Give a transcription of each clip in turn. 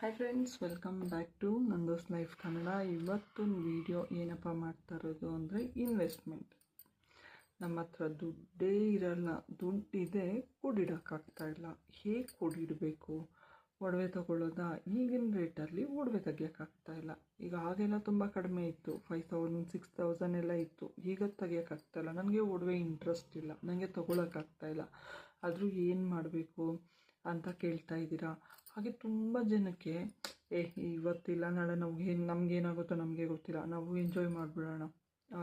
Hi friends welcome back to ನಂದೋಸ್ life Kannada ಇವತ್ತೊಂದು video ಏನಪ್ಪ ಮಾಡ್ತಾ ಇರೋದು ಅಂದರೆ ಇನ್ವೆಸ್ಟ್ಮೆಂಟ್ ನಮ್ಮ ಹತ್ರ ದುಡ್ಡೇ ಇರಲ್ಲ, ದುಡ್ಡಿದೆ ಇಲ್ಲ. ಹೇಗೆ ಕೂಡಿಡಬೇಕು? ಒಡವೆ ತಗೊಳ್ಳೋದಾ? ಈಗಿನ ರೇಟಲ್ಲಿ ಒಡವೆ ಇಲ್ಲ. ಈಗ ಆಗೆಲ್ಲ ತುಂಬ ಕಡಿಮೆ ಇತ್ತು. ಫೈವ್ ತೌಸಂಡ್ ಸಿಕ್ಸ್ ತೌಸಂಡ್ ಎಲ್ಲ ಇತ್ತು. ಈಗ ತೆಗಿಯೋಕ್ಕಾಗ್ತಾಯಿಲ್ಲ ನನಗೆ ಒಡವೆ ಇಂಟ್ರೆಸ್ಟ್ ಇಲ್ಲ. ನನಗೆ ತೊಗೊಳಕ್ಕಾಗ್ತಾ ಇಲ್ಲ. ಆದರೂ ಏನು ಮಾಡಬೇಕು? ಅಂತ ಕೇಳ್ತಾ ಇದ್ದೀರಾ? ಹಾಗೆ ತುಂಬ ಜನಕ್ಕೆ, ಏ, ಇವತ್ತಿಲ್ಲ, ನಾಳೆ ನಮ್ಗೆ ನಮಗೇನಾಗುತ್ತೋ ನಮಗೆ ಗೊತ್ತಿಲ್ಲ, ನಾವು ಎಂಜಾಯ್ ಮಾಡಿಬಿಡೋಣ.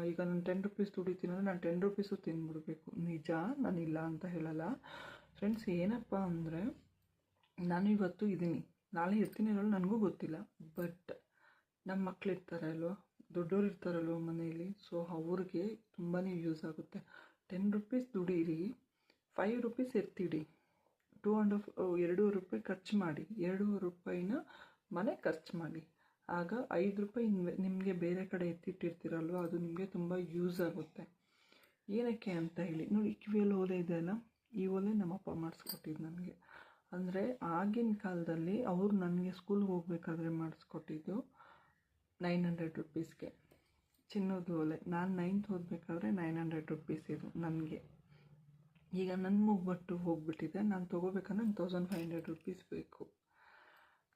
ಈಗ ನಾನು ಟೆನ್ ರುಪೀಸ್ ದುಡಿತೀನಿ ಅಂದರೆ ನಾನು ಟೆನ್ ರುಪೀಸು ತಿಂದ್ಬಿಡ್ಬೇಕು ನಿಜ ನಾನಿಲ್ಲ ಅಂತ ಹೇಳಲ್ಲ. ಫ್ರೆಂಡ್ಸ್ ಏನಪ್ಪ ಅಂದರೆ, ನಾನು ಇವತ್ತು ಇದ್ದೀನಿ. ನಾಳೆ ಇರ್ತೀನಿ ಅನ್ನೋದು ನನಗೂ ಗೊತ್ತಿಲ್ಲ. ಬಟ್ ನಮ್ಮ ಮಕ್ಳು ಇರ್ತಾರೆ ಅಲ್ವ? ದೊಡ್ಡೋರು ಇರ್ತಾರಲ್ವ ಮನೆಯಲ್ಲಿ? ಸೊ ಅವ್ರಿಗೆ ತುಂಬಾ ಯೂಸ್ ಆಗುತ್ತೆ. ಟೆನ್ ರುಪೀಸ್ ದುಡೀರಿ ಫೈವ್ ರುಪೀಸ್ ಎತ್ತಿಡಿ. ಟೂ ಆ್ಯಂಡ್ ಆಫ್ ಎರಡೂವರೆ ರೂಪಾಯಿ ಖರ್ಚು ಮಾಡಿ ಎರಡೂವರೆ ರೂಪಾಯಿನ ಮನೆ ಖರ್ಚು ಮಾಡಿ. ಆಗ ಐದು ರೂಪಾಯಿ ನಿಮಗೆ ಬೇರೆ ಕಡೆ ಎತ್ತಿಟ್ಟಿರ್ತೀರಲ್ವ, ಅದು ನಿಮಗೆ ತುಂಬ ಯೂಸ್ ಆಗುತ್ತೆ. ಏನಕ್ಕೆ ಅಂತ ಹೇಳಿ, ನೋಡಿ ಕಿವಿಯಲ್ಲಿ ಓಲೆ ಇದೆ ಅಲ್ಲ, ಈ ಓಲೆ ನಮ್ಮಪ್ಪ ಮಾಡಿಸ್ಕೊಟ್ಟಿದ್ದು ನನಗೆ ಅಂದರೆ ಆಗಿನ ಕಾಲದಲ್ಲಿ ಅವರು ನನಗೆ ಸ್ಕೂಲ್ಗೆ ಹೋಗಬೇಕಾದ್ರೆ ಮಾಡಿಸ್ಕೊಟ್ಟಿದ್ದು ನೈನ್ ಹಂಡ್ರೆಡ್ ರುಪೀಸ್ಗೆ ಚಿನ್ನದ ಓಲೆ, ನಾನು ನೈನ್ತ್ ಓದಬೇಕಾದ್ರೆ ನೈನ್ ಹಂಡ್ರೆಡ್ ರುಪೀಸ್ ಇದು ನನಗೆ. ಈಗ ನನ್ನ ಮೂಗ್ಬಟ್ಟು ಹೋಗ್ಬಿಟ್ಟಿದೆ. ನಾನು ತೊಗೋಬೇಕಂದ್ರೆ ಒಂದು ತೌಸಂಡ್ ಫೈವ್ ಹಂಡ್ರೆಡ್ ರುಪೀಸ್ ಬೇಕು.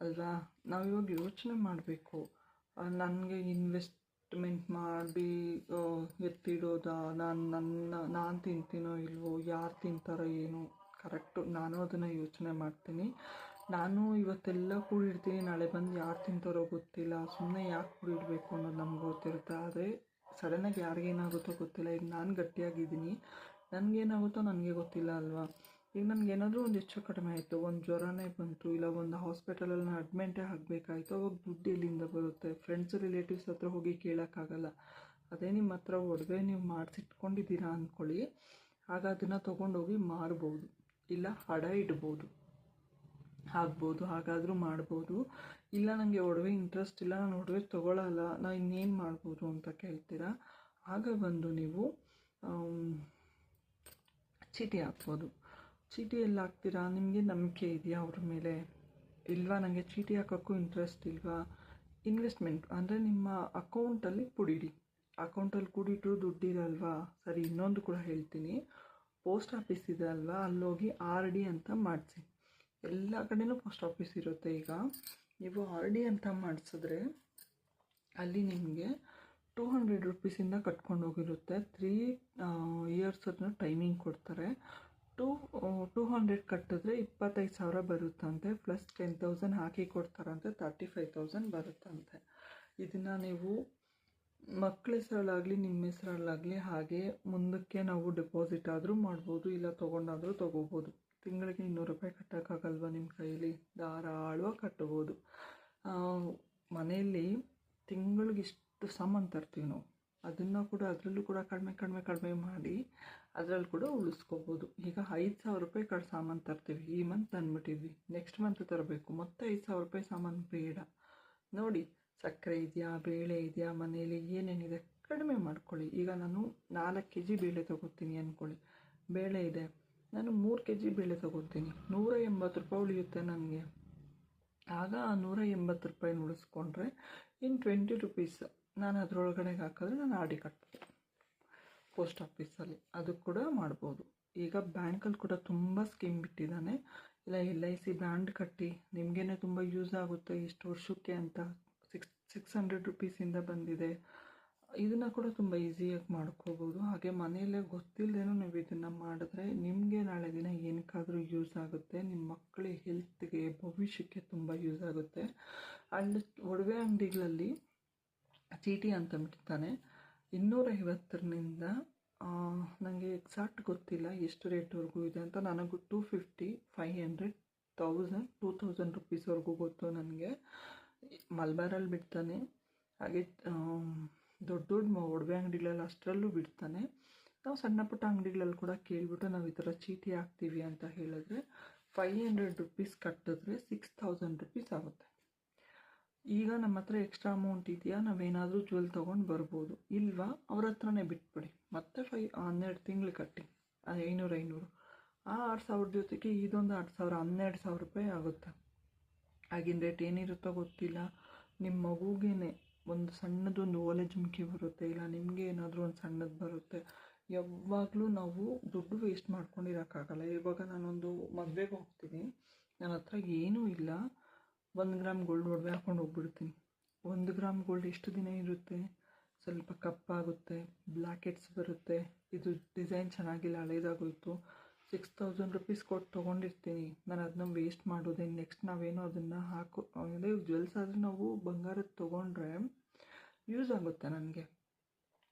ಅಲ್ವಾ? ನಾವು ಇವಾಗ ಯೋಚನೆ ಮಾಡಬೇಕು. ನನಗೆ ಇನ್ವೆಸ್ಟ್ಮೆಂಟ್ ಮಾಡಿ ಎತ್ತಿಡೋದಾ? ನಾನು ನನ್ನ ನಾನು ತಿಂತೀನೋ ಇಲ್ವೋ? ಯಾರು ತಿಂತಾರೋ ಏನು? ಕರೆಕ್ಟು ನಾನು ಅದನ್ನು ಯೋಚನೆ ಮಾಡ್ತೀನಿ. ನಾನು ಇವತ್ತೆಲ್ಲ ಕೂಡಿಡ್ತೀನಿ. ನಾಳೆ ಬಂದು ಯಾರು ತಿಂತಾರೋ ಗೊತ್ತಿಲ್ಲ. ಸುಮ್ಮನೆ ಯಾಕೆ ಕೂಡಿಡಬೇಕು ಅನ್ನೋದು ನಮ್ಗೆ ಗೊತ್ತಿರುತ್ತೆ. ಆದರೆ ಸಡನ್ನಾಗಿ ಯಾರಿಗೇನಾಗುತ್ತೋ ಗೊತ್ತಿಲ್ಲ. ಈಗ ನಾನು ಗಟ್ಟಿಯಾಗಿದ್ದೀನಿ. ನನಗೇನಾಗುತ್ತೋ ನನಗೆ ಗೊತ್ತಿಲ್ಲ ಅಲ್ವಾ? ಈಗ ನನಗೇನಾದರೂ ಒಂದು ಹೆಚ್ಚು ಕಡಿಮೆ ಆಯಿತು, ಒಂದು ಜ್ವರನೇ ಬಂತು, ಇಲ್ಲ ಒಂದು ಹಾಸ್ಪಿಟಲಲ್ಲಿ ನಾನು ಅಡ್ಮಿಂಟೇ ಆಗಬೇಕಾಯ್ತು, ಅವಾಗ ದುಡ್ಡು ಎಲ್ಲಿಂದ ಬರುತ್ತೆ? ಫ್ರೆಂಡ್ಸ್ ರಿಲೇಟಿವ್ಸ್ ಹತ್ರ ಹೋಗಿ ಕೇಳೋಕ್ಕಾಗಲ್ಲ. ಅದೇ ನಿಮ್ಮ ಹತ್ರ ಒಡವೆ ನೀವು ಮಾಡಿಸಿಟ್ಕೊಂಡಿದ್ದೀರಾ ಅಂದ್ಕೊಳ್ಳಿ ಆಗ ಅದನ್ನು ತೊಗೊಂಡೋಗಿ ಮಾರ್ಬೋದು, ಇಲ್ಲ ಹಡ ಇಡ್ಬೋದು. ಆಗ್ಬೋದು, ಹಾಗಾದರೂ ಮಾಡ್ಬೋದು. ಇಲ್ಲ ನನಗೆ ಒಡವೆ ಇಂಟ್ರೆಸ್ಟ್ ಇಲ್ಲ, ನಾನು ಒಡವೆ ತೊಗೊಳ್ಳಲ್ಲ ನಾನು ಇನ್ನೇನು ಮಾಡ್ಬೋದು ಅಂತ ಕೇಳ್ತೀರಾ? ಆಗ ಬಂದು ನೀವು ಚೀಟಿ ಹಾಕ್ಬೋದು. ಚೀಟಿ ಎಲ್ಲ ಹಾಕ್ತೀರಾ ನಿಮಗೆ ನಂಬಿಕೆ ಇದೆಯಾ ಅವ್ರ ಮೇಲೆ? ಇಲ್ವಾ? ನನಗೆ ಚೀಟಿ ಹಾಕೋಕ್ಕೂ ಇಂಟ್ರೆಸ್ಟ್ ಇಲ್ವಾ? ಇನ್ವೆಸ್ಟ್ಮೆಂಟ್ ಅಂದರೆ ನಿಮ್ಮ ಅಕೌಂಟಲ್ಲಿ ಕೂಡಿಡಿ. ಅಕೌಂಟಲ್ಲಿ ಕೂಡಿಟ್ರು ದುಡ್ಡಿರಲ್ವಾ? ಸರಿ, ಇನ್ನೊಂದು ಕೂಡ ಹೇಳ್ತೀನಿ. ಪೋಸ್ಟ್ ಆಫೀಸ್ ಇದೆ ಅಲ್ವಾ? ಅಲ್ಲೋಗಿ ಆರ್ ಡಿ ಅಂತ ಮಾಡಿಸಿ. ಎಲ್ಲ ಕಡೆನೂ ಪೋಸ್ಟ್ ಆಫೀಸ್ ಇರುತ್ತೆ ಈಗ. ನೀವು ಆರ್ ಡಿ ಅಂತ ಮಾಡಿಸಿದ್ರೆ ಅಲ್ಲಿ ನಿಮಗೆ ಟೂ ಹಂಡ್ರೆಡ್ ರುಪೀಸಿಂದ ಕಟ್ಕೊಂಡು ಹೋಗಿರುತ್ತೆ ತ್ರೀ ಇಯರ್ಸ್ ಅದನ್ನ ಟೈಮಿಂಗ್ ಕೊಡ್ತಾರೆ ಟೂ ಟೂ ಹಂಡ್ರೆಡ್ ಕಟ್ಟಿದ್ರೆ ಇಪ್ಪತ್ತೈದು ಸಾವಿರ ಬರುತ್ತಂತೆ ಪ್ಲಸ್ ಟೆನ್ ತೌಸಂಡ್ ಹಾಕಿ ಕೊಡ್ತಾರಂತೆ ತರ್ಟಿ ಫೈವ್ ತೌಸಂಡ್ ಬರುತ್ತಂತೆ. ಇದನ್ನು ನೀವು ಮಕ್ಕಳ ಹೆಸರಲ್ಲಾಗಲಿ, ನಿಮ್ಮ ಹೆಸರಲ್ಲಾಗಲಿ ಹಾಗೆ ಮುಂದಕ್ಕೆ ನಾವು ಡೆಪಾಸಿಟ್ ಆದರೂ ಮಾಡ್ಬೋದು, ಇಲ್ಲ ತೊಗೊಂಡಾದರೂ ತೊಗೋಬೋದು. ತಿಂಗಳಿಗೆ ಇನ್ನೂರು ರೂಪಾಯಿ ಕಟ್ಟೋಕ್ಕಾಗಲ್ವ ನಿಮ್ಮ ಕೈಯಲ್ಲಿ ಧಾರಾಳವಾಗಿ ಕಟ್ಟಬೋದು ಮನೆಯಲ್ಲಿ ತಿಂಗಳಿಗೆ ಇಷ್ಟು ಸಾಮಾನು ತರ್ತೀವಿ ನಾವು. ಅದನ್ನು ಕೂಡ ಅದರಲ್ಲೂ ಕೂಡ ಕಡಿಮೆ ಕಡಿಮೆ ಕಡಿಮೆ ಮಾಡಿ ಅದರಲ್ಲಿ ಕೂಡ ಉಳಿಸ್ಕೋಬೋದು. ಈಗ ಐದು ಸಾವಿರ ರೂಪಾಯಿ ಕಡೆ ಸಾಮಾನು ತರ್ತೀವಿ, ಈ ಮಂತ್ ತಂದುಬಿಟ್ಟಿದ್ವಿ ನೆಕ್ಸ್ಟ್ ಮಂತ್ ತರಬೇಕು. ಮತ್ತೆ ಐದು ಸಾವಿರ ರೂಪಾಯಿ ಸಾಮಾನು ಬೇಡ. ನೋಡಿ, ಸಕ್ಕರೆ ಇದೆಯಾ, ಬೇಳೆ ಇದೆಯಾ ಮನೆಯಲ್ಲಿ ಏನೇನಿದೆ ಕಡಿಮೆ ಮಾಡ್ಕೊಳ್ಳಿ. ಈಗ ನಾನು ನಾಲ್ಕು ಕೆ ಜಿ ಬೇಳೆ ತೊಗೋತೀನಿ ಅಂದ್ಕೊಳ್ಳಿ ಬೇಳೆ ಇದೆ. ನಾನು ಮೂರು ಕೆ ಜಿ ಬೇಳೆ ತೊಗೋತೀನಿ. ನೂರ ಎಂಬತ್ತು ರೂಪಾಯಿ ಉಳಿಯುತ್ತೆ ನನಗೆ. ಆಗ ಆ ನೂರ ಎಂಬತ್ತು ರೂಪಾಯಿನ ಉಳಿಸ್ಕೊಂಡ್ರೆ ಇನ್ನು ಟ್ವೆಂಟಿ ರುಪೀಸ್ ನಾನು ಅದರೊಳಗಡೆ ಹಾಕಿದ್ರೆ ನಾನು ಆರ್ ಡಿ ಕಟ್ಬೋದು ಪೋಸ್ಟ್ ಆಫೀಸಲ್ಲಿ ಅದು ಕೂಡ ಮಾಡ್ಬೋದು. ಈಗ ಬ್ಯಾಂಕಲ್ಲಿ ಕೂಡ ತುಂಬ ಸ್ಕೀಮ್ ಬಿಟ್ಟಿದ್ದಾನೆ. ಇಲ್ಲ ಎಲ್ ಐ ಸಿ ಬ್ಯಾಂಡ್ ಕಟ್ಟಿ ನಿಮಗೇನೆ ತುಂಬ ಯೂಸ್ ಆಗುತ್ತೆ. ಇಷ್ಟು ವರ್ಷಕ್ಕೆ ಅಂತ ಸಿಕ್ಸ್ ಸಿಕ್ಸ್ ಹಂಡ್ರೆಡ್ ರುಪೀಸಿಂದ ಬಂದಿದೆ. ಇದನ್ನು ಕೂಡ ತುಂಬ ಈಸಿಯಾಗಿ ಮಾಡ್ಕೋಬೋದು. ಹಾಗೆ ಮನೆಯಲ್ಲೇ ಗೊತ್ತಿಲ್ಲದೇನೂ ನೀವು ಇದನ್ನು ಮಾಡಿದ್ರೆ ನಿಮಗೆ ನಾಳೆ ದಿನ ಏನಕ್ಕಾದರೂ ಯೂಸ್ ಆಗುತ್ತೆ. ನಿಮ್ಮ ಮಕ್ಕಳ ಹೆಲ್ತ್ಗೆ ಭವಿಷ್ಯಕ್ಕೆ ತುಂಬ ಯೂಸ್ ಆಗುತ್ತೆ. ಅಲ್ಲಿ, ಒಡವೆ ಅಂಗಡಿಗಳಲ್ಲಿ ಚೀಟಿ ಅಂತ ಬಿಡ್ತಾನೆ ಇನ್ನೂರೈವತ್ತರಿಂದ ನನಗೆ ಎಕ್ಸಾಕ್ಟ್ ಗೊತ್ತಿಲ್ಲ ಎಷ್ಟು ರೇಟ್ವರೆಗೂ ಇದೆ ಅಂತ. ನನಗೂ two fifty five hundred thousand two thousand ರುಪೀಸ್ವರೆಗೂ ಗೊತ್ತು ನನಗೆ. ಮಲ್ಬಾರಲ್ಲಿ ಬಿಡ್ತಾನೆ. ಹಾಗೆ ದೊಡ್ಡ ದೊಡ್ಡ ಒಡವೆ ಅಂಗಡಿಗಳಲ್ಲಿ ಅಷ್ಟರಲ್ಲೂ ಬಿಡ್ತಾನೆ. ನಾವು ಸಣ್ಣ ಪುಟ್ಟ ಅಂಗಡಿಗಳಲ್ಲಿ ಕೂಡ ಕೇಳಿಬಿಟ್ಟು ನಾವು ಈ ಥರ ಚೀಟಿ ಹಾಕ್ತೀವಿ ಅಂತ ಹೇಳಿದ್ರೆ ಫೈ ಹಂಡ್ರೆಡ್ ರುಪೀಸ್ ಕಟ್ಟಿದ್ರೆ ಸಿಕ್ಸ್ ತೌಸಂಡ್ ರುಪೀಸ್ ಆಗುತ್ತೆ. ಈಗ ನಮ್ಮ ಹತ್ರ ಎಕ್ಸ್ಟ್ರಾ ಅಮೌಂಟ್ ಇದೆಯಾ? ನಾವೇನಾದರೂ ಜ್ಯುವೆಲ್ ತೊಗೊಂಡು ಬರ್ಬೋದು. ಇಲ್ವಾ? ಅವ್ರ ಹತ್ರನೇ ಬಿಟ್ಬಿಡಿ. ಮತ್ತೆ ಫೈ ಹನ್ನೆರಡು ತಿಂಗಳು ಕಟ್ಟಿ. ಐನೂರು ಐನೂರು. ಆ ಆರು ಸಾವಿರ ಜೊತೆಗೆ ಇದೊಂದು ಆರು ಸಾವಿರ, ಹನ್ನೆರಡು ಸಾವಿರ ರೂಪಾಯಿ ಆಗುತ್ತೆ. ಆಗಿನ ರೇಟ್ ಏನಿರುತ್ತೋ ಗೊತ್ತಿಲ್ಲ. ನಿಮ್ಮ ಮಗುಗೇನೆ ಒಂದು ಸಣ್ಣದೊಂದು ಓಲೆ ಜುಮ್ಕಿ ಬರುತ್ತೆ. ಇಲ್ಲ, ನಿಮಗೆ ಏನಾದರೂ ಒಂದು ಸಣ್ಣದು ಬರುತ್ತೆ. ಯಾವಾಗಲೂ ನಾವು ದುಡ್ಡು ವೇಸ್ಟ್ ಮಾಡ್ಕೊಂಡಿರೋಕ್ಕಾಗಲ್ಲ. ಇವಾಗ ನಾನೊಂದು ಮದುವೆಗೆ ಹೋಗ್ತೀನಿ. ನನ್ನ ಹತ್ರ ಏನೂ ಇಲ್ಲ. ಒಂದು ಗ್ರಾಮ್ ಗೋಲ್ಡ್ ಒಡವೆ ಹಾಕೊಂಡು ಹೋಗ್ಬಿಡ್ತೀನಿ. ಒಂದು ಗ್ರಾಮ್ ಗೋಲ್ಡ್ ಎಷ್ಟು ದಿನ ಇರುತ್ತೆ. ಸ್ವಲ್ಪ ಕಪ್ಪಾಗುತ್ತೆ ಬ್ಲ್ಯಾಕೆಟ್ಸ್ ಬರುತ್ತೆ. ಇದು ಡಿಸೈನ್ ಚೆನ್ನಾಗಿಲ್ಲ, ಹಳೇದಾಗೋಯ್ತು. ಸಿಕ್ಸ್ ತೌಸಂಡ್ ರುಪೀಸ್ ಕೊಟ್ಟು ತೊಗೊಂಡಿರ್ತೀನಿ. ನಾನು ಅದನ್ನ ವೇಸ್ಟ್ ಮಾಡೋದೆ. ನೆಕ್ಸ್ಟ್ ನಾವೇನೋ ಅದನ್ನು ಹಾಕು ಅದೇ ಜ್ಯುವೆಲ್ಸ್ ಆದರೆ ನಾವು ಬಂಗಾರದ್ದು ತೊಗೊಂಡ್ರೆ ಯೂಸ್ ಆಗುತ್ತೆ ನನಗೆ.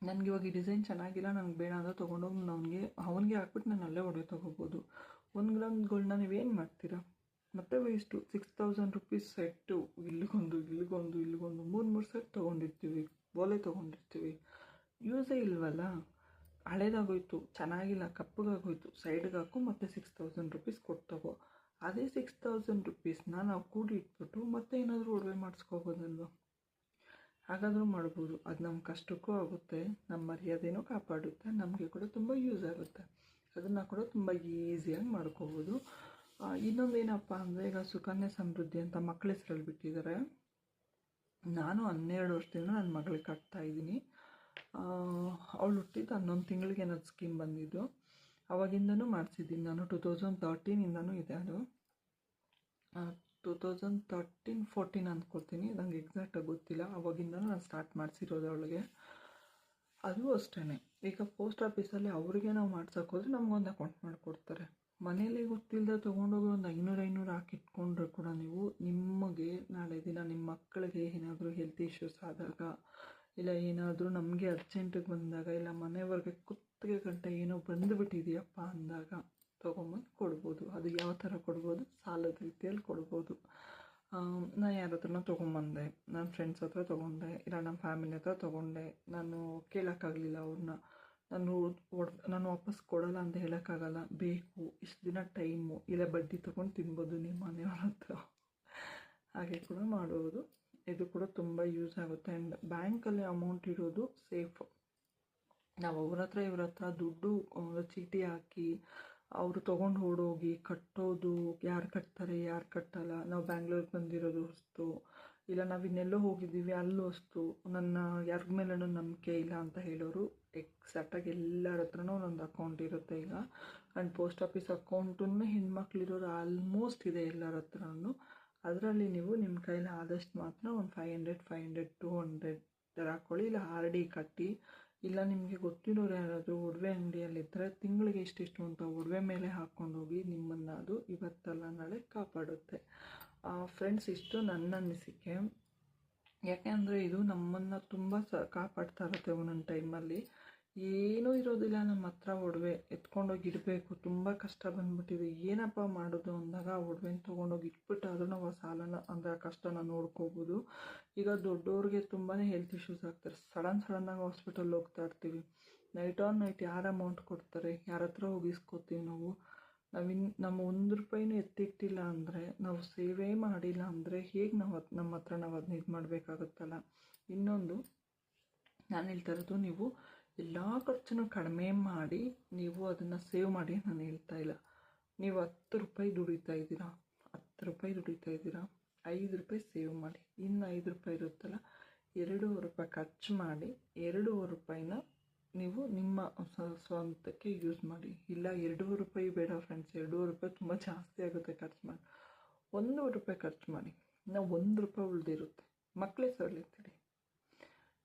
ನನಗೆ ಇವಾಗ ಈ ಡಿಸೈನ್ ಚೆನ್ನಾಗಿಲ್ಲ, ನನಗೆ ಬೇಡ ಅಂತ ತೊಗೊಂಡೋಗಿ ನನಗೆ, ಅವನಿಗೆ ಹಾಕ್ಬಿಟ್ಟು ನಾನು ಅಲ್ಲೇ ಒಡವೆ ತೊಗೋಬೋದು. ಒಂದು ಗ್ರಾಮ್ ಗೋಲ್ಡ್ನ ನೀವೇನು ಮಾಡ್ತೀರಾ? ಮತ್ತೆ waste six thousand rupees set ಇಲ್ಲಿಗೊಂದು ಇಲ್ಲಿಗೊಂದು ಇಲ್ಲಿಗೊಂದು ಮೂರು ಮೂರು ಸೆಟ್ ತೊಗೊಂಡಿರ್ತೀವಿ ಓಲೆ ತೊಗೊಂಡಿರ್ತೀವಿ. ಯೂಸೇ ಇಲ್ವಲ್ಲ? ಹಳೇದಾಗೋಯ್ತು, ಚೆನ್ನಾಗಿಲ್ಲ, ಕಪ್ಪಗಾಗೋಯ್ತು ಸೈಡ್ಗೆ ಹಾಕು, ಮತ್ತೆ ಸಿಕ್ಸ್ ತೌಸಂಡ್ ರುಪೀಸ್ ಕೊಟ್ಟು ಅದೇ ಸಿಕ್ಸ್ ತೌಸಂಡ್ ರುಪೀಸ್ನ ನಾವು ಕೂಡಿ ಇಟ್ಬಿಟ್ಟು ಮತ್ತೆ ಏನಾದರೂ ಒಡವೆ ಮಾಡಿಸ್ಕೋಬೋದಲ್ವ? ಹಾಗಾದರೂ ಮಾಡ್ಬೋದು. ಅದು ನಮ್ಮ ಕಷ್ಟಕ್ಕೂ ಆಗುತ್ತೆ ನಮ್ಮ ಮರ್ಯಾದೆನೂ ಕಾಪಾಡುತ್ತೆ, ನಮಗೆ ಕೂಡ ತುಂಬ ಯೂಸ್ ಆಗುತ್ತೆ. ಅದನ್ನು ಕೂಡ ತುಂಬ ಈಸಿಯಾಗಿ ಮಾಡ್ಕೋಬೋದು. ಇನ್ನೊಂದೇನಪ್ಪ ಅಂದರೆ ಈಗ ಸುಕನ್ಯಾ ಸಮೃದ್ಧಿ ಅಂತ ಮಕ್ಕಳ ಹೆಸರಲ್ಲಿ ಬಿಟ್ಟಿದ್ದಾರೆ ನಾನು ಹನ್ನೆರಡು ವರ್ಷದಿಂದ ನನ್ನ ಮಗಳಿಗೆ ಕಟ್ತಾ ಇದ್ದೀನಿ. ಅವಳು ಹುಟ್ಟಿದ್ದು ಹನ್ನೊಂದು ತಿಂಗಳಿಗೆ ಅನ್ನೋದು ಸ್ಕೀಮ್ ಬಂದಿದ್ದು. ಅವಾಗಿಂದನೂ ಮಾಡಿಸಿದ್ದೀನಿ. ನಾನು ಟೂ ತೌಸಂಡ್ ತರ್ಟೀನಿಂದನೂ ಇದೆ ಅದು. ಟೂ ತೌಸಂಡ್ ತರ್ಟೀನ್, ಫೋರ್ಟೀನ್ ಅಂದ್ಕೊಳ್ತೀನಿ. ನಂಗೆ ಎಕ್ಸಾಕ್ಟಾಗಿ ಗೊತ್ತಿಲ್ಲ. ಅವಾಗಿಂದನೂ ನಾನು ಸ್ಟಾರ್ಟ್ ಮಾಡಿಸಿರೋದು ಅವಳಿಗೆ. ಅದು ಅಷ್ಟೇ ಈಗ ಪೋಸ್ಟ್ ಆಫೀಸಲ್ಲಿ ಅವ್ರಿಗೆ ನಾವು ಮಾಡ್ಸೋಕ್ಕೋದ್ರೆ ನಮಗೊಂದು ಅಕೌಂಟ್ ಮಾಡಿಕೊಡ್ತಾರೆ. ಮನೇಲಿ ಗೊತ್ತಿಲ್ಲದೆ ತೊಗೊಂಡೋಗಿ ಒಂದು ಐನೂರು ಐನೂರು ಹಾಕಿಟ್ಕೊಂಡ್ರೆ ಕೂಡ ನೀವು ನಿಮಗೆ ನಾಳೆ ದಿನ ನಿಮ್ಮ ಮಕ್ಕಳಿಗೆ ಏನಾದರೂ ಹೆಲ್ತ್ ಇಶ್ಯೂಸ್ ಆದಾಗ, ಇಲ್ಲ ಏನಾದರೂ ನಮಗೆ ಅರ್ಜೆಂಟಿಗೆ ಬಂದಾಗ, ಇಲ್ಲ ಮನೆವರೆಗೆ ಕುತ್ತಿಗೆ ಗಂಟೆ ಏನೋ ಬಂದುಬಿಟ್ಟಿದೆಯಪ್ಪ ಅಂದಾಗ ತೊಗೊಂಬಂದು ಕೊಡ್ಬೋದು. ಅದು ಯಾವ ಥರ ಕೊಡ್ಬೋದು? ಸಾಲದ ರೀತಿಯಲ್ಲಿ ಕೊಡ್ಬೋದು. ನಾನು ಯಾರ ಹತ್ರನೋ ತೊಗೊಂಬಂದೆ. ನನ್ನ ಫ್ರೆಂಡ್ಸ್ ಹತ್ರ ತೊಗೊಂಡೆ, ಇಲ್ಲ ನಮ್ಮ ಫ್ಯಾಮಿಲಿ ಹತ್ರ ತೊಗೊಂಡೆ. ನಾನು ಕೇಳೋಕ್ಕಾಗಲಿಲ್ಲ ಅವ್ರನ್ನ. ನಾನು ನಾನು ವಾಪಸ್ ಕೊಡೋಲ್ಲ ಅಂತ ಹೇಳೋಕ್ಕಾಗಲ್ಲ. ಬೇಕು, ಇಷ್ಟು ದಿನ ಟೈಮು. ಇಲ್ಲ, ಬಡ್ಡಿ ತೊಗೊಂಡು ತಿನ್ಬೋದು ನಿಮ್ಮ ಮನೆಯವ್ರ ಹತ್ರ. ಹಾಗೆ ಕೂಡ ಮಾಡುವುದು ಇದು ಕೂಡ ತುಂಬ ಯೂಸ್ ಆಗುತ್ತೆ. ಆ್ಯಂಡ್ ಬ್ಯಾಂಕಲ್ಲಿ ಅಮೌಂಟ್ ಇಡೋದು ಸೇಫ್ ನಾವು ಅವ್ರ ಹತ್ರ, ಇವ್ರ ಹತ್ರ ದುಡ್ಡು ಚೀಟಿ ಹಾಕಿ ಅವರು ತೊಗೊಂಡು ಓಡೋಗಿ ಕಟ್ಟೋದು, ಯಾರು ಕಟ್ತಾರೆ, ಯಾರು ಕಟ್ಟಲ್ಲ. ನಾವು ಬ್ಯಾಂಗ್ಳೂರಿಗೆ ಬಂದಿರೋದು ಹೊಸ್ತು ಇಲ್ಲ, ನಾವು ಇನ್ನೆಲ್ಲೋ ಹೋಗಿದ್ದೀವಿ, ಅಲ್ಲೂ ಅಷ್ಟು. ನನ್ನ ಯಾರ ಮೇಲೂ ನಂಬಿಕೆ ಇಲ್ಲ ಅಂತ ಹೇಳೋರು ಎಕ್ಸಾಕ್ಟಾಗಿ ಎಲ್ಲರ ಹತ್ರನೂ ಒಂದೊಂದು ಅಕೌಂಟ್ ಇರುತ್ತೆ ಈಗ. ಆ್ಯಂಡ್ ಪೋಸ್ಟ್ ಆಫೀಸ್ ಅಕೌಂಟನ್ನು ಹೆಣ್ಮಕ್ಳಿರೋರು ಆಲ್ಮೋಸ್ಟ್ ಇದೆ ಎಲ್ಲರ ಹತ್ರನೂ. ಅದರಲ್ಲಿ ನೀವು ನಿಮ್ಮ ಕೈಲಿ ಆದಷ್ಟು ಮಾತ್ರ ಒಂದು five hundred five hundred two hundred ಥರ ಹಾಕ್ಕೊಳ್ಳಿ ಇಲ್ಲ ಆರ್ ಡಿ ಕಟ್ಟಿ. ಇಲ್ಲ ನಿಮಗೆ ಗೊತ್ತಿರೋರು ಯಾರಾದರೂ ಒಡವೆ ಅಂಗಡಿಯಲ್ಲಿದ್ದರೆ ತಿಂಗಳಿಗೆ ಇಷ್ಟಿಷ್ಟು ಅಂತ ಒಡವೆ ಮೇಲೆ ಹಾಕ್ಕೊಂಡೋಗಿ ನಿಮ್ಮನ್ನು ಅದು ಇವತ್ತಲ್ಲ ನಾಳೆ ಕಾಪಾಡುತ್ತೆ. ಫ್ರೆಂಡ್ಸ್ ಇಷ್ಟು ನನ್ನ ಅನಿಸಿಕೆ. ಯಾಕೆಂದರೆ ಇದು ನಮ್ಮನ್ನು ತುಂಬ ಸ, ಕಾಪಾಡ್ತಾ ಇರುತ್ತೆ ಒಂದೊಂದು ಟೈಮಲ್ಲಿ ಏನೂ ಇರೋದಿಲ್ಲ ನಮ್ಮ ಹತ್ರ ಒಡವೆ ಎತ್ಕೊಂಡೋಗಿ ಇಡಬೇಕು. ತುಂಬ ಕಷ್ಟ ಬಂದ್ಬಿಟ್ಟಿದೆ. ಏನಪ್ಪ ಮಾಡೋದು ಅಂದಾಗ ಒಡವೆನ ತೊಗೊಂಡೋಗಿ ಇಟ್ಬಿಟ್ಟಾದ್ರೂ ನಾವು ಆ ಸಾಲನ, ಅಂದರೆ ಆ ಕಷ್ಟನ ನೋಡ್ಕೋಬೋದು. ಈಗ ದೊಡ್ಡವ್ರಿಗೆ ತುಂಬಾ ಹೆಲ್ತ್ ಇಶ್ಯೂಸ್ ಆಗ್ತಾರೆ. ಸಡನ್ ಸಡನ್ನಾಗಿ ಹಾಸ್ಪಿಟಲ್ ಹೋಗ್ತಾ ಇರ್ತೀವಿ. ನೈಟ್ ಆನ್ ನೈಟ್ ಯಾರು ಅಮೌಂಟ್ ಕೊಡ್ತಾರೆ? ಯಾರ ಹತ್ರ ಹೋಗಿ ಇಸ್ಕೊತೀವಿ ನಾವು ನಾವಿನ್ ನಮ್ಮ ಒಂದು ರೂಪಾಯಿನೂ ಎತ್ತಿಟ್ಟಿಲ್ಲ ಅಂದರೆ, ನಾವು ಸೇವೆ ಮಾಡಿಲ್ಲ ಅಂದರೆ ಹೇಗೆ ನಾವು ನಮ್ಮ ಹತ್ರ ನಾವು ಅದನ್ನ ಇದು ಮಾಡಬೇಕಾಗುತ್ತಲ್ಲ? ಇನ್ನೊಂದು, ನಾನು ಹೇಳ್ತಾ ಇರೋದು ನೀವು ಎಲ್ಲ ಖರ್ಚನ್ನು ಕಡಿಮೆ ಮಾಡಿ ನೀವು ಅದನ್ನು ಸೇವ್ ಮಾಡಿ ನಾನು ಹೇಳ್ತಾ ಇಲ್ಲ. ನೀವು ಹತ್ತು ರೂಪಾಯಿ ದುಡಿತಾ ಇದ್ದೀರಾ? ಹತ್ತು ರೂಪಾಯಿ ದುಡಿತಾ ಇದ್ದೀರಾ? ಐದು ರೂಪಾಯಿ ಸೇವ್ ಮಾಡಿ. ಇನ್ನು ಐದು ರೂಪಾಯಿ ಇರುತ್ತಲ್ಲ, ಎರಡೂವರೆ ರೂಪಾಯಿ ಖರ್ಚು ಮಾಡಿ, ಎರಡೂವರೆ ರೂಪಾಯಿನ ನೀವು ನಿಮ್ಮ ಸ್ವಂತಕ್ಕೆ ಯೂಸ್ ಮಾಡಿ. ಇಲ್ಲ, ಎರಡೂವರೆ ರೂಪಾಯಿ ಬೇಡ ಫ್ರೆಂಡ್ಸ್ ಎರಡೂವರೆ ರೂಪಾಯಿ ತುಂಬ ಜಾಸ್ತಿ ಆಗುತ್ತೆ ಖರ್ಚು ಮಾಡಿ. ಒಂದೂವರೆ ರೂಪಾಯಿ ಖರ್ಚು ಮಾಡಿ. ನಾವು ಒಂದು ರೂಪಾಯಿ ಉಳಿದಿರುತ್ತೆ. ಮಕ್ಕಳೇ ಸರಳಿರ್ತೀರಿ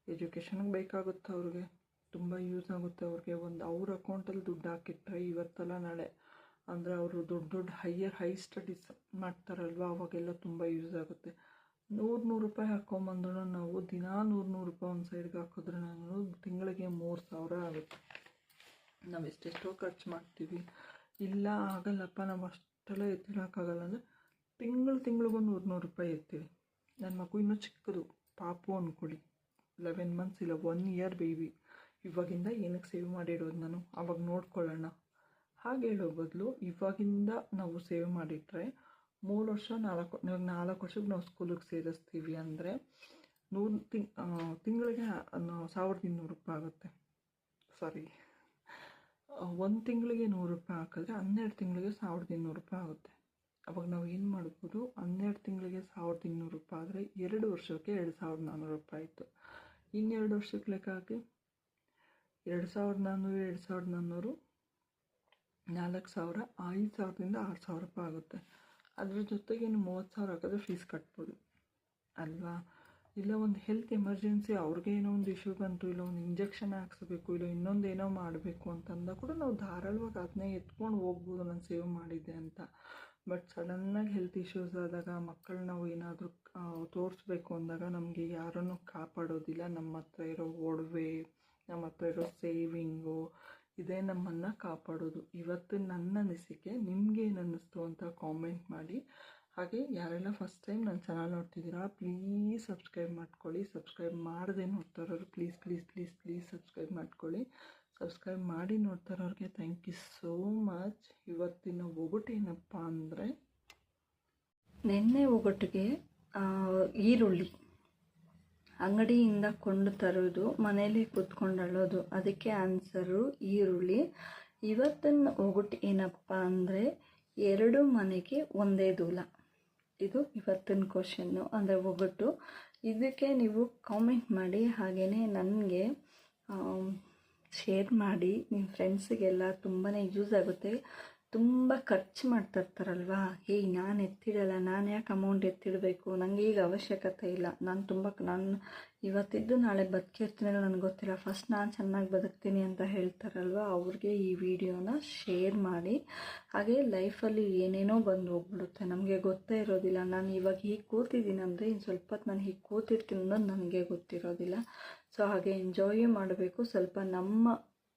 ಎಜುಕೇಷನ್ಗೆ ಬೇಕಾಗುತ್ತೆ ಅವ್ರಿಗೆ? ತುಂಬ ಯೂಸ್ ಆಗುತ್ತೆ. ಅವ್ರಿಗೆ ಒಂದು ಅವ್ರ ಅಕೌಂಟಲ್ಲಿ ದುಡ್ಡು ಹಾಕಿಟ್ರೆ ಇವತ್ತಲ್ಲ ನಾಳೆ. ಅಂದರೆ ಅವರು ದೊಡ್ಡ ದೊಡ್ಡ ಹೈಯರ್ ಹೈ ಸ್ಟಡೀಸ್ ಮಾಡ್ತಾರಲ್ವ, ಅವಾಗೆಲ್ಲ ತುಂಬ ಯೂಸ್ ಆಗುತ್ತೆ. ನೂರು ನೂರು ರೂಪಾಯಿ ಹಾಕೊಂಬಂದ್ರೂ ನಾವು. ದಿನಾ ನೂರು ನೂರು ರೂಪಾಯಿ ಒಂದು ಸೈಡ್ಗೆ ಹಾಕಿದ್ರೆ ನಾನು ತಿಂಗಳಿಗೆ ಮೂರು ಸಾವಿರ ಆಗುತ್ತೆ. ನಾವು ಎಷ್ಟೆಷ್ಟೋ ಖರ್ಚು ಮಾಡ್ತೀವಿ. ಇಲ್ಲ, ಆಗಲ್ಲಪ್ಪ, ನಾವು ಅಷ್ಟೆಲ್ಲ ಎತ್ತಿಡೋಕ್ಕಾಗಲ್ಲ ಅಂದರೆ ತಿಂಗಳು ತಿಂಗಳಿಗೂ ನೂರು ನೂರು ರೂಪಾಯಿ ಎತ್ತೀವಿ. ನನ್ನ ಮಗು ಇನ್ನೂ ಚಿಕ್ಕದು. ಪಾಪು ಅಂದ್ಕೊಳ್ಳಿ ಲೆವೆನ್ ಮಂತ್ಸ್ ಇಲ್ಲ ಒನ್ ಇಯರ್ ಬೇಬಿ ಇವಾಗಿಂದ ಏನಕ್ಕೆ ಸೇವ್ ಮಾಡಿಡೋದು ನಾನು? ಅವಾಗ ನೋಡ್ಕೊಳ್ಳೋಣ. ಹಾಗೆ ಹೇಳೋ ಬದಲು, ಇವಾಗಿಂದ ನಾವು ಸೇವ್ ಮಾಡಿಟ್ರೆ ಮೂರು ವರ್ಷ, ನಾಲ್ಕು ನಾಲ್ಕು ವರ್ಷಕ್ಕೆ ನಾವು ಸ್ಕೂಲಿಗೆ ಸೇರಿಸ್ತೀವಿ ಅಂದರೆ ನೂರು ತಿಂಗ್ ತಿಂಗಳಿಗೆ ಸಾವಿರದ ಇನ್ನೂರು ರೂಪಾಯಿ ಆಗುತ್ತೆ. ಸಾರಿ ಒಂದು ತಿಂಗಳಿಗೆ ನೂರು ರೂಪಾಯಿ ಹಾಕಿದ್ರೆ ಹನ್ನೆರಡು ತಿಂಗಳಿಗೆ ಸಾವಿರದ ಇನ್ನೂರು ರೂಪಾಯಿ ಆಗುತ್ತೆ. ಅವಾಗ ನಾವು ಏನು ಮಾಡ್ಬೋದು? ಹನ್ನೆರಡು ತಿಂಗಳಿಗೆ ಸಾವಿರದ ಇನ್ನೂರು ರೂಪಾಯಿ ಆದರೆ ಎರಡು ವರ್ಷಕ್ಕೆ ಎರಡು ಸಾವಿರದ ನಾನ್ನೂರು ರೂಪಾಯಿ ಆಯಿತು. ಇನ್ನೆರಡು ವರ್ಷಕ್ಕೆ ಲೆಕ್ಕ ಹಾಕಿ? ಎರಡು ಸಾವಿರದ ನಾನ್ನೂರು ಎರಡು ಸಾವಿರದ ನಾನ್ನೂರು ನಾಲ್ಕು ಸಾವಿರ, ಐದು ಸಾವಿರದಿಂದ ಆರು ಸಾವಿರ ರೂಪಾಯಿ ಆಗುತ್ತೆ. ಅದ್ರ ಜೊತೆಗೆ ನೀವು ಮೂವತ್ತು ಸಾವಿರ ಹಾಕಿದ್ರೆ ಫೀಸ್ ಕಟ್ಬೋದು. ಅಲ್ವಾ? ಇಲ್ಲ ಒಂದು ಹೆಲ್ತ್ ಎಮರ್ಜೆನ್ಸಿ ಅವ್ರಿಗೆ ಏನೋ ಒಂದು ಇಶ್ಯೂ ಬಂತು, ಇಲ್ಲ ಒಂದು ಇಂಜೆಕ್ಷನ್ ಹಾಕ್ಸ್ಬೇಕು, ಇಲ್ಲ ಇನ್ನೊಂದು ಏನೋ ಮಾಡಬೇಕು ಅಂತಂದಾಗ ಕೂಡ ನಾವು ಧಾರಾಳವಾಗಿ ಅದನ್ನೇ ಎತ್ಕೊಂಡು ಹೋಗ್ಬೋದು ನಾನು ಸೇವ್ ಮಾಡಿದ್ದೆ ಅಂತ. ಬಟ್ ಸಡನ್ನಾಗಿ ಹೆಲ್ತ್ ಇಶ್ಯೂಸ್ ಆದಾಗ ಮಕ್ಕಳು ನಾವು ಏನಾದರೂ ತೋರಿಸ್ಬೇಕು ಅಂದಾಗ ನಮಗೆ ಯಾರನ್ನು ಕಾಪಾಡೋದಿಲ್ಲ. ನಮ್ಮ ಹತ್ರ ಇರೋ ಒಡವೆ ನಮ್ಮ ಹತ್ರ ಇರೋ ಸೇವಿಂಗು, ಇದೇ ನಮ್ಮನ್ನು ಕಾಪಾಡೋದು. ಇವತ್ತು ನನ್ನ ಅನಿಸಿಕೆ ನಿಮಗೆ ಏನು ಅನ್ನಿಸ್ತು ಅಂತ ಕಾಮೆಂಟ್ ಮಾಡಿ. ಹಾಗೆ ಯಾರೆಲ್ಲ ಫಸ್ಟ್ ಟೈಮ್ ನನ್ನ ಚಾನಲ್ ನೋಡ್ತಿದ್ದೀರಾ ಪ್ಲೀಸ್ ಸಬ್ಸ್ಕ್ರೈಬ್ ಮಾಡ್ಕೊಳ್ಳಿ. ಸಬ್ಸ್ಕ್ರೈಬ್ ಮಾಡದೆ ನೋಡ್ತಾ ಇರೋರು please please please please subscribe ಮಾಡ್ಕೊಳ್ಳಿ. ಸಬ್ಸ್ಕ್ರೈಬ್ ಮಾಡಿ ನೋಡ್ತಾ ಇರೋರಿಗೆ ಥ್ಯಾಂಕ್ ಯು ಸೋ ಮಚ್ ಇವತ್ತಿನ ಒಗಟೇನಪ್ಪ ಅಂದರೆ, ನಿನ್ನೆ ಒಗಟಿಗೆ ಈರುಳ್ಳಿ. ಅಂಗಡಿಯಿಂದ ಕೊಂಡು ತರೋದು ಮನೇಲಿ ಕೂತ್ಕೊಂಡು ಅಳೋದು. ಅದಕ್ಕೆ ಆನ್ಸರು ಈರುಳ್ಳಿ. ಇವತ್ತಿನ ಒಗಟು ಏನಪ್ಪ ಅಂದರೆ ಎರಡು ಮನೆಗೆ ಒಂದೇ ದೂಲ. ಇದು ಇವತ್ತಿನ ಕ್ವಶನ್ನು ಅಂದರೆ ಒಗಟು ಇದಕ್ಕೆ ನೀವು ಕಾಮೆಂಟ್ ಮಾಡಿ ಹಾಗೆಯೇ ನನಗೆ ಶೇರ್ ಮಾಡಿ. ನಿಮ್ಮ ಫ್ರೆಂಡ್ಸಿಗೆಲ್ಲ ತುಂಬಾ ಯೂಸ್ ಆಗುತ್ತೆ. ತುಂಬ ಖರ್ಚು ಮಾಡ್ತಾ ಇರ್ತಾರಲ್ವಾ ಏಯ್ ನಾನು ಎತ್ತಿಡಲ್ಲ, ನಾನು ಯಾಕೆ ಅಮೌಂಟ್ ಎತ್ತಿಡಬೇಕು? ನನಗೆ ಈಗ ಅವಶ್ಯಕತೆ ಇಲ್ಲ. ನಾನು ತುಂಬ ನಾನು ಇವತ್ತಿದ್ದು ನಾಳೆ ಬದುಕಿರ್ತೀನಿ ನನಗೆ ಗೊತ್ತಿಲ್ಲ. ಫಸ್ಟ್ ನಾನು ಚೆನ್ನಾಗಿ ಬದುಕ್ತೀನಿ ಅಂತ ಹೇಳ್ತಾರಲ್ವ? ಅವ್ರಿಗೆ ಈ ವಿಡಿಯೋನ ಶೇರ್ ಮಾಡಿ, ಹಾಗೆ ಲೈಫಲ್ಲಿ ಏನೇನೋ ಬಂದು ಹೋಗ್ಬಿಡುತ್ತೆ. ನಮಗೆ ಗೊತ್ತೇ ಇರೋದಿಲ್ಲ. ನಾನು ಇವಾಗ ಹೀಗೆ ಕೂತಿದ್ದೀನಿ ಅಂದರೆ ಇನ್ನು ಸ್ವಲ್ಪ ಹೊತ್ತು ನಾನು ಹೀಗೆ ಕೂತಿರ್ತೀನಿ ಅನ್ನೋದು ನನಗೆ ಗೊತ್ತಿರೋದಿಲ್ಲ. ಸೊ ಹಾಗೆ ಎಂಜಾಯ್ ಮಾಡಬೇಕು. ಸ್ವಲ್ಪ ನಮ್ಮ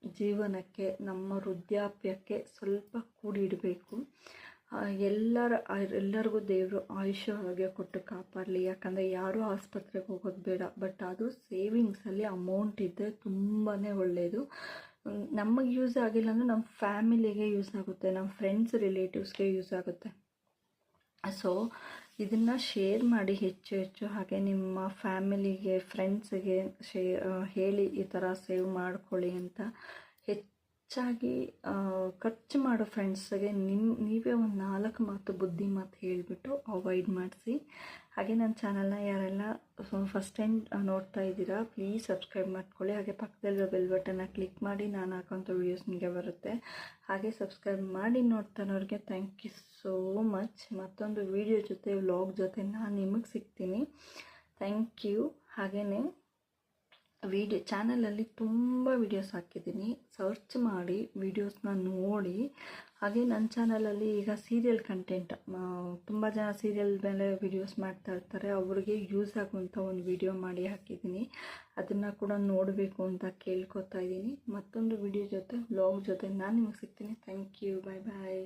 ಜೀವನಕ್ಕೆ, ನಮ್ಮ ವೃದ್ಧಾಪ್ಯಕ್ಕೆ ಸ್ವಲ್ಪ ಕೂಡಿಡಬೇಕು ಎಲ್ಲರ ಎಲ್ಲರಿಗೂ ದೇವರು ಆಯುಷ್ಯ ಆರೋಗ್ಯ ಕೊಟ್ಟು ಕಾಪಾಡಲಿ. ಯಾಕಂದರೆ ಯಾರೂ ಆಸ್ಪತ್ರೆಗೆ ಹೋಗೋದು ಬೇಡ, ಬಟ್ ಅದು ಸೇವಿಂಗ್ಸಲ್ಲಿ ಅಮೌಂಟ್ ಇದ್ದರೆ ತುಂಬಾ ಒಳ್ಳೆಯದು ನಮಗೆ ಯೂಸ್ ಆಗಿಲ್ಲ ಅಂದರೆ ನಮ್ಮ ಫ್ಯಾಮಿಲಿಗೆ ಯೂಸ್ ಆಗುತ್ತೆ ನಮ್ಮ ಫ್ರೆಂಡ್ಸ್, ರಿಲೇಟಿವ್ಸ್ಗೆ ಯೂಸ್ ಆಗುತ್ತೆ. ಸೊ ಇದನ್ನು ಶೇರ್ ಮಾಡಿ ಹೆಚ್ಚು ಹೆಚ್ಚು ಹಾಗೆ ನಿಮ್ಮ ಫ್ಯಾಮಿಲಿಗೆ ಫ್ರೆಂಡ್ಸಿಗೆ ಶೇ, ಹೇಳಿ ಈ ಥರ ಸೇವ್ ಮಾಡ್ಕೊಳ್ಳಿ ಅಂತ ಹೆಚ್ಚಾಗಿ ಖರ್ಚು ಮಾಡೋ ಫ್ರೆಂಡ್ಸ್ಗೆ ನಿಮ್ಮ ನೀವೇ ಒಂದು ನಾಲ್ಕು ಮಾತು ಬುದ್ಧಿ ಮಾತು ಹೇಳಿಬಿಟ್ಟು ಅವಾಯ್ಡ್ ಮಾಡಿಸಿ. ಹಾಗೆ ನನ್ನ ಚಾನಲ್ನ ಯಾರೆಲ್ಲ ಫಸ್ಟ್ ಟೈಮ್ ನೋಡ್ತಾ ಇದ್ದೀರಾ, ಪ್ಲೀಸ್ ಸಬ್ಸ್ಕ್ರೈಬ್ ಮಾಡ್ಕೊಳ್ಳಿ. ಹಾಗೆ ಪಕ್ಕದಲ್ಲಿರೋ ಬೆಲ್ ಬಟನ್ನ ಕ್ಲಿಕ್ ಮಾಡಿ ನಾನು ಹಾಕೋಂಥ ವೀಡಿಯೋಸ್ ನಿಮಗೆ ಬರುತ್ತೆ. ಹಾಗೆ ಸಬ್ಸ್ಕ್ರೈಬ್ ಮಾಡಿ ನೋಡ್ತಾನವ್ರಿಗೆ ಥ್ಯಾಂಕ್ ಯು ಸೋ ಮಚ್ ಮತ್ತೊಂದು ವೀಡಿಯೋ ಜೊತೆ ವ್ಲಾಗ್ ಜೊತೆ ನಾನು ನಿಮಗೆ ಸಿಗ್ತೀನಿ. ಥ್ಯಾಂಕ್ ಯು ಹಾಗೆಯೇ ವಿಡಿಯೋ ಚಾನಲಲ್ಲಿ ತುಂಬ ವಿಡಿಯೋಸ್ ಹಾಕಿದ್ದೀನಿ. ಸರ್ಚ್ ಮಾಡಿ ವಿಡಿಯೋಸ್ನ ನೋಡಿ. ಹಾಗೆ ನನ್ನ ಚಾನಲಲ್ಲಿ ಈಗ ಸೀರಿಯಲ್ ಕಂಟೆಂಟ್ ತುಂಬ ಜನ ಸೀರಿಯಲ್ ಮೇಲೆ ವಿಡಿಯೋಸ್ ಮಾಡ್ತಾ ಇರ್ತಾರೆ. ಅವ್ರಿಗೆ ಯೂಸ್ ಆಗುವಂಥ ಒಂದು ವಿಡಿಯೋ ಮಾಡಿ ಹಾಕಿದ್ದೀನಿ. ಅದನ್ನು ಕೂಡ ನೋಡಬೇಕು ಅಂತ ಕೇಳ್ಕೊತಾ ಇದ್ದೀನಿ. ಮತ್ತೊಂದು ವಿಡಿಯೋ ಜೊತೆ ವ್ಲಾಗ್ ಜೊತೆ ನಾನು ನಿಮಗೆ ಸಿಗ್ತೀನಿ. Thank you bye bye